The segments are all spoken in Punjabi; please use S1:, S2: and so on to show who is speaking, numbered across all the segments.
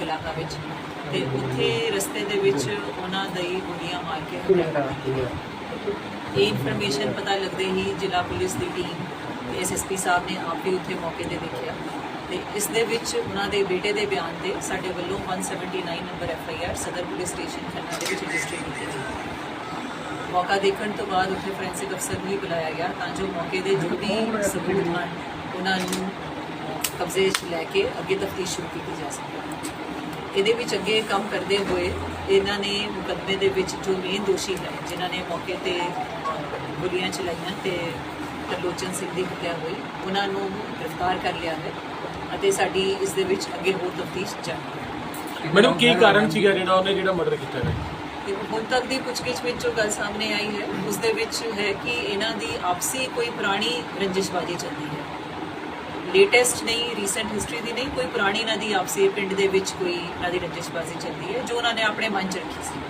S1: ਕਲਾਕਾ ਵਿੱਚ ਤੇ ਉੱਥੇ ਰਸਤੇ ਦੇ ਵਿੱਚ ਉਹਨਾਂ ਦੀ ਗੋਲੀਆਂ ਮਾਰ ਕੇ ਹੱਤਿਆ ਕਰ ਦਿੱਤੀ ਇਹ ਇਨਫੋਰਮੇਸ਼ਨ ਪਤਾ ਲੱਗਦੇ ਹੀ ਜ਼ਿਲ੍ਹਾ ਪੁਲਿਸ ਦੀ ਟੀਮ ਤੇ ਐਸਐਸਪੀ ਸਾਹਿਬ ਨੇ ਆਪ ਵੀ ਉੱਥੇ ਮੌਕੇ ਤੇ ਦੇਖਿਆ। ਤੇ ਇਸ ਦੇ ਵਿੱਚ ਉਹਨਾਂ ਦੇ ਬੇਟੇ ਦੇ ਬਿਆਨ ਤੇ ਸਾਡੇ ਵੱਲੋਂ 179 number FIR Sadar police station Khanna ਦੇ ਵਿੱਚ ਰਜਿਸਟਰ ਕੀਤੀ ਗਈ। ਮੌਕਾ ਦੇਖਣ ਤੋਂ ਬਾਅਦ ਉੱਥੇ ਫੋਰੈਂਸਿਕ ਅਫਸਰ ਵੀ ਬੁਲਾਇਆ ਗਿਆ ਤਾਂ ਜੋ ਮੌਕੇ ਦੇ ਜੋ ਵੀ ਸਬੂਤ ਹਨ, ਉਹਨਾਂ ਨੂੰ ਕਬਜ਼ੇ 'ਚ ਲੈ ਕੇ ਅੱਗੇ ਤਫਤੀਸ਼ ਸ਼ੁਰੂ ਕੀਤੀ ਜਾ ਸਕੇ। ਇਹਦੇ ਵਿੱਚ ਅੱਗੇ ਕੰਮ ਕਰਦੇ ਹੋਏ ਇਹਨਾਂ ਨੇ ਮੁਕੱਦਮੇ ਦੇ ਵਿੱਚ ਜੋ ਮੇਨ ਦੋਸ਼ੀ ਹੈ ਜਿਨ੍ਹਾਂ ਨੇ ਮੌਕੇ ਤੇ ਗੋਲੀਆਂ ਚਲਾਈਆਂ ਤੇ ਤਰਲੋਚਨ ਸਿੰਘ ਦੀ ਹੱਤਿਆ ਹੋਈ ਉਹਨਾਂ ਨੂੰ ਗ੍ਰਿਫਤਾਰ ਕਰ ਲਿਆ ਹੈ ਅਤੇ ਸਾਡੀ ਇਸ ਦੇ ਵਿੱਚ ਅੱਗੇ ਹੋਰ ਤਫਤੀਸ਼ ਜਾਰੀ ਹੈ।
S2: ਮੈਡਮ ਕੀ ਕਾਰਨ ਸੀਗਾ ਜਿਹੜਾ ਉਹਨੇ ਜਿਹੜਾ ਮਰਡਰ ਕੀਤਾ ਹੈ?
S1: ਹੁਣ ਤੱਕ ਦੀ ਪੁੱਛਗਿੱਛ ਵਿੱਚ ਜੋ ਗੱਲ ਸਾਹਮਣੇ ਆਈ ਹੈ ਉਸ ਦੇ ਵਿੱਚ ਹੈ ਕਿ ਇਹਨਾਂ ਦੀ ਆਪਸੀ ਕੋਈ ਪੁਰਾਣੀ ਰੰਜਿਸ਼ਬਾਜੀ ਚੱਲਦੀ ਹੈ। ਲੇਟੈਸਟ ਨਹੀਂ ਰੀਸੈਂਟ ਹਿਸਟਰੀ ਦੀ ਨਹੀਂ ਕੋਈ ਪੁਰਾਣੀ ਇਹਨਾਂ ਦੀ ਆਪਸੀ ਪਿੰਡ ਦੇ ਵਿੱਚ ਕੋਈ ਇਹਨਾਂ ਦੀ ਰੰਜਿਸ਼ਬਾਜੀ ਚੱਲਦੀ ਹੈ ਜੋ ਉਹਨਾਂ ਨੇ ਆਪਣੇ ਮਨ 'ਚ ਰੱਖੀ ਸੀ।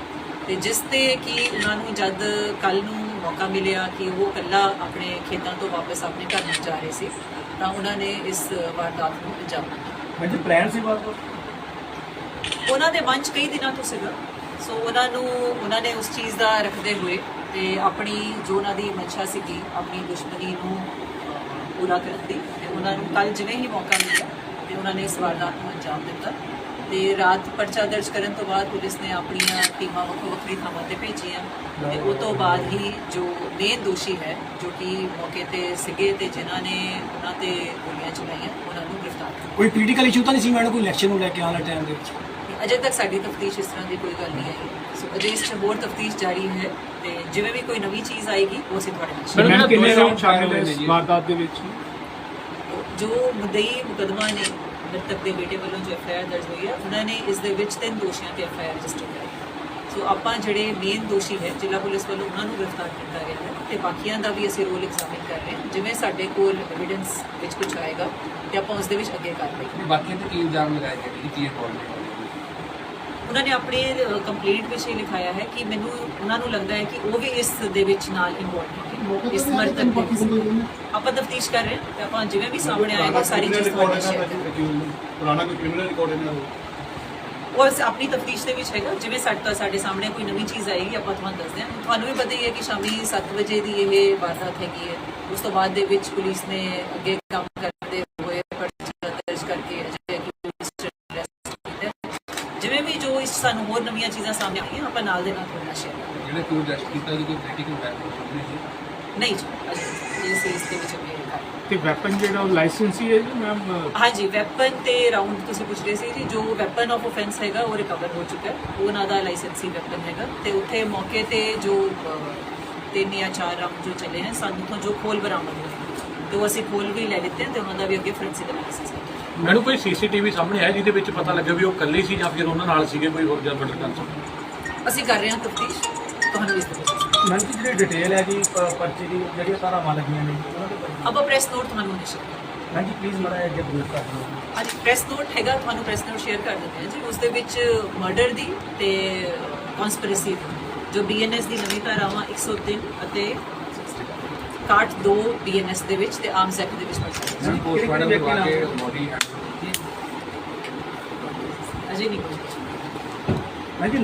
S1: ਤੇ ਜਿਸ ਤੇ ਕਿ ਉਹਨਾਂ ਨੂੰ ਜਦ ਕੱਲ ਨੂੰ ਮੌਕਾ ਮਿਲਿਆ ਕਿ ਉਹ ਕੱਲਾ ਆਪਣੇ ਖੇਤਾਂ ਤੋਂ ਵਾਪਸ ਆਪਣੇ ਘਰ ਨੂੰ ਜਾ ਰਹੇ ਸੀ ਤਾਂ ਉਹਨਾਂ ਨੇ ਇਸ ਵਾਰਦਾਤ ਨੂੰ ਅੰਜਾਮ ਦਿੱਤਾ।
S3: ਮੈਂ ਪਲਾਨ ਸੀ ਬਾਤ
S1: ਉਹਨਾਂ ਦੇ ਮਨ 'ਚ ਕਈ ਦਿਨਾਂ ਤੋਂ ਸੀਗਾ। ਸੋ ਉਹਨਾਂ ਨੂੰ ਉਹਨਾਂ ਨੇ ਉਸ ਚੀਜ਼ ਦਾ ਰੱਖਦੇ ਹੋਏ ਤੇ ਆਪਣੀ ਜੋ ਉਹਨਾਂ ਦੀ ਮੱਛਾ ਸੀਗੀ ਆਪਣੀ ਦੁਸ਼ਮਣੀ ਨੂੰ ਪੂਰਾ ਕਰਨ ਦੀ ਤੇ ਉਹਨਾਂ ਨੂੰ ਕੱਲ ਜਿਵੇਂ ਹੀ ਮੌਕਾ ਮਿਲਿਆ ਤੇ ਉਹਨਾਂ ਨੇ ਇਸ ਵਾਰਦਾਤ ਨੂੰ ਅੰਜਾਮ ਦਿੱਤਾ ਤੇ ਰਾਤ ਪਰਚਾ ਦਰਜ ਕਰਨ ਤੋਂ ਬਾਅਦ ਪੁਲਿਸ ਨੇ ਆਪਣੀਆਂ ਟੀਮਾਂ ਵੱਖੋ ਵੱਖਰੀ ਥਾਵਾਂ ਤੇ ਭੇਜੀਆਂ ਤੇ ਉਹ ਤੋਂ ਬਾਅਦ ਹੀ ਜੋ ਮੇਨ ਦੋਸ਼ੀ ਹੈ ਜੋ ਕਿ ਮੌਕੇ ਤੇ ਸੀਗੇ ਤੇ ਜਿਨ੍ਹਾਂ ਨੇ ਉਹਨਾਂ ਤੇ ਗੋਲੀਆਂ ਚਲਾਈਆਂ ਉਹਨਾਂ ਨੂੰ ਗ੍ਰਿਫਤਾਰ ਕੀਤਾ।
S3: ਕੋਈ ਪੋਲੀਟੀਕਲ ਇਸ਼ੂ ਤਾਂ ਨਹੀਂ ਸੀ ਮੈਡਮ ਕੋਈ ਇਲੈਕਸ਼ਨ ਨੂੰ ਲੈ ਕੇ ਆਉਣ ਵਾਲੇ ਟਾਈਮ ਦੇ ਵਿੱਚ?
S1: ਅਜੇ ਤੱਕ ਸਾਡੀ ਤਫਤੀਸ਼ ਇਸ ਤਰ੍ਹਾਂ ਦੀ ਕੋਈ ਗੱਲ ਨਹੀਂ ਆਈ। ਸੋ ਅਜੇ ਇਸ 'ਚ ਹੋਰ ਤਫਤੀਸ਼ ਜਾਰੀ ਹੈ ਤੇ ਜਿਵੇਂ ਵੀ ਕੋਈ ਨਵੀਂ ਚੀਜ਼ ਆਏਗੀ ਉਹ ਅਸੀਂ ਤੁਹਾਡੇ ਨਾਲ share
S2: ਮੈਡਮ ਕਿੰਨੇ ਰਾਉਂਡ ਸ਼ਾਮਿਲ ਹੋਏ ਨੇ ਜੀ ਵਾਰਦਾਤ ਦੇ ਵਿੱਚ
S1: ਕਰਾਂਗੇ। ਜੋ ਮੁਦਈ ਮੁਕਦਮਾ ਨੇ ਮ੍ਰਿਤਕ ਦੇ ਬੇਟੇ ਵੱਲੋਂ ਜੋ ਐਫਆਈਆਰ ਦਰਜ ਹੋਈ ਹੈ ਉਹਨਾਂ ਨੇ ਇਸ ਦੇ ਵਿੱਚ ਤਿੰਨ ਦੋਸ਼ੀਆਂ ਤੇ ਐਫਆਈਆਰ ਰਜਿਸਟਰ ਕਰਾਈ ਸੋ ਆਪਾਂ ਜਿਹੜੇ ਮੇਨ ਦੋਸ਼ੀ ਹੈ ਜ਼ਿਲ੍ਹਾ ਪੁਲਿਸ ਵੱਲੋਂ ਉਹਨਾਂ ਨੂੰ ਗ੍ਰਿਫਤਾਰ ਕੀਤਾ ਗਿਆ ਹੈ ਤੇ ਬਾਕੀਆਂ ਦਾ ਵੀ ਅਸੀਂ ਰੋਲ ਐਗਜ਼ਾਮਿਨ ਕਰ ਰਹੇ ਹਾਂ ਜਿਵੇਂ ਸਾਡੇ ਕੋਲ ਐਵੀਡੈਂਸ ਵਿੱਚ ਕੁਝ ਆਏਗਾ ਤੇ ਆਪਾਂ ਉਸ ਦੇ ਵਿੱਚ ਅੱਗੇ ਕਾਰਵਾਈ ਕਰਾਂਗੇ
S4: ਬਾਕੀਆਂ ਤੇ ਕੀ ਇਲਜ਼ਾਮ ਲਗਾਏ ਗਏ ਨੇ ਕੀ ਰਿਕਾਰਡ
S1: ਉਹਨਾਂ ਨੇ ਆਪਣੇ ਕੰਪਲੇਂਟ ਵਿੱਚ ਇਹ ਲਿਖਾਇਆ ਹੈ ਕਿ ਮੈਨੂੰ ਉਹਨਾਂ ਨੂੰ ਲੱਗਦਾ ਹੈ ਕਿ ਉਹ ਵੀ ਇਸ ਦੇ ਵਿੱਚ ਨਾਲ ਇਨਵੋਲਵ ਹੈ ਇਸ ਮਰਤਬ ਦੇ ਆਪਾਂ ਤਫਤੀਸ਼ ਕਰ ਰਹੇ ਹਾਂ ਤੇ ਆਪਾਂ ਜਿਵੇਂ ਵੀ ਸਾਹਮਣੇ ਆਏਗਾ ਸਾਰੀ ਚੀਜ਼ ਤੁਹਾਡੇ
S5: ਪੁਰਾਣਾ ਕੋਈ ਕ੍ਰਿਮੀਨਲ ਰਿਕਾਰਡ ਇਹਨਾਂ ਦਾ
S1: ਉਹ ਅਸੀਂ ਆਪਣੀ ਤਫਤੀਸ਼ ਦੇ ਵਿੱਚ ਹੈਗਾ ਜਿਵੇਂ ਸਾਡੇ ਤੋਂ ਸਾਡੇ ਸਾਹਮਣੇ ਕੋਈ ਨਵੀਂ ਚੀਜ਼ ਆਏਗੀ ਆਪਾਂ ਤੁਹਾਨੂੰ ਦੱਸਦੇ ਹਾਂ। ਤੁਹਾਨੂੰ ਵੀ ਪਤਾ ਹੀ ਹੈ ਕਿ ਸ਼ਾਮੀ 7 ਵਜੇ ਦੀ ਇਹ ਵਾਰਦਾਤ ਹੈਗੀ ਹੈ। ਉਸ ਤੋਂ ਬਾਅਦ ਦੇ ਵਿੱਚ ਪੁਲਿਸ ਨੇ ਅੱਗੇ ਕੰਮ ਕਰਦੇ ਹੋਏ ਪਰਚਾ ਦਰਜ ਕਰਕੇ ਅਜੇ ਪੁਲਿਸ ਅਰੈਸਟ ਕੀਤਾ ਹੈ। ਜਿਵੇਂ ਵੀ ਜੋ ਇਸ ਸਾਨੂੰ ਹੋਰ ਨਵੀਆਂ ਚੀਜ਼ਾਂ ਸਾਹਮਣੇ ਆਈਆਂ ਆਪਾਂ ਨਾਲ ਦੇ ਨਾਲ ਨਾਲ ਸ਼ੇਅਰ ਕਰਾਂਗੇ।
S4: ਜਿਹੜੇ ਕੋਈ ਅਰੈਸਟ ਕੀਤਾ ਉਹਦੀ ਕੋਈ ਪੋਲੀਟੀਕਲ ਬੈਕਗ੍ਰਾਉਂਡ ਨਹੀਂ ਸੀ
S1: ਨਹੀਂ ਜੀ ਅਜੇ ਇਸ ਇਸ ਦੇ ਵਿੱਚ ਅੱਗੇ ਕਰ
S2: ਤੇ ਵੈਪਨ ਜਿਹੜਾ ਉਹ ਲਾਇਸੈਂਸੀ ਹੈ ਜੀ ਮੈਮ
S1: ਹਾਂਜੀ ਵੈਪਨ ਤੇ ਰਾਉਂਡ ਤੁਸੀਂ ਪੁੱਛ ਰਹੇ ਸੀ ਜੀ ਜੋ ਵੈਪਨ ਆਫ ਆਫੈਂਸ ਹੈਗਾ ਉਹ ਰਿਕਵਰ ਹੋ ਚੁੱਕਾ ਹੈ। ਉਹ ਉਹਨਾਂ ਦਾ ਲਾਇਸੈਂਸੀ ਵੈਪਨ ਹੈਗਾ। ਤੇ ਉੱਥੇ ਮੌਕੇ ਤੇ ਜੋ ਅਹ, ਤਿੰਨ ਜਾਂ ਚਾਰ ਰਾਉਂਡ ਜੋ ਚੱਲੇ ਹਨ ਸਾਨੂੰ ਤੋਂ ਜੋ ਖੋਲ ਬਰਾਮਦ ਹੋਏ ਤੇ ਉਹ ਅਸੀਂ ਖੋਲ ਵੀ ਲੈ ਲਿੱਤੇ ਹਨ ਤੇ ਉਹਨਾਂ ਦਾ ਵੀ ਅੱਗੇ ਫੋਰੈਂਸਿਕ ਐਨਾਲਿਸਿਸ ਕਰਦੇ
S2: ਮੈਨੂੰ ਕੋਈ ਸੀਸੀਟੀਵੀ ਸਾਹਮਣੇ ਆਇਆ ਜਿਹਦੇ ਵਿੱਚ ਪਤਾ ਲੱਗਾ ਵੀ ਉਹ ਇਕੱਲੇ ਸੀ ਜਾਂ ਫਿਰ ਉਹਨਾਂ ਨਾਲ ਸੀਗੇ ਕੋਈ ਹੋਰ ਜਾਂ ਮਰਡਰ ਕਰ ਸਕਦਾ
S1: ਅਸੀਂ ਕਰ ਰਹੇ ਹਾਂ ਤਫਤੀਸ਼। ਤੁਹਾਨੂੰ ਇਸ ਦੇ ਵਿੱਚ
S3: ਮੈਮ ਜੀ ਜਿਹੜੀ ਡਿਟੇਲ ਹੈ ਜੀ ਪ- ਪਰਚੇ ਦੀ ਜਿਹੜੀਆਂ ਧਾਰਾਵਾਂ ਲੱਗੀਆਂ ਨੇ ਉਹਨਾਂ ਦੇ ਬਾਰੇ
S1: ਆਪਾਂ ਪ੍ਰੈਸ ਨੋਟ ਤੁਹਾਨੂੰ ਨਿਸ਼ਚਿਤ ਕਰਾਂਗੇ
S3: ਮੈਮ ਜੀ ਪਲੀਜ਼ ਮੜਾ ਅੱਗੇ ਬੂਟ ਕਰ ਦਿਓ
S1: ਅੱਜ ਪ੍ਰੈਸ ਨੋਟ ਹੈਗਾ ਤੁਹਾਨੂੰ ਪ੍ਰੈਸ ਨੋਟ ਸ਼ੇਅਰ ਕਰ ਦਿੰਦੇ ਹਾਂ ਜੀ। ਉਸ ਦੇ ਵਿੱਚ ਮਰਡਰ ਦੀ ਤੇ ਕਨਸਪੀਰੇਸੀ ਦੀ ਜੋ ਬੀਐਨਐਸ ਦੀ ਨਵੀਂ ਧਾਰਾਵਾਂ 103 ਅਤੇ 62 ਬੀਐਨਐਸ ਦੇ ਵਿੱਚ ਤੇ ਆਰਮਸ ਐਕਟ ਦੇ ਵਿੱਚ ਪਰਚਾ
S4: ਮੈਮ ਪੋਸਟਮਾਰਟਮ ਕਰਵਾ ਕੇ ਬੋਡੀ
S1: ਅਜੇ ਨਹੀਂ ਕੋਈ।
S3: ਮੈਮ ਜੀ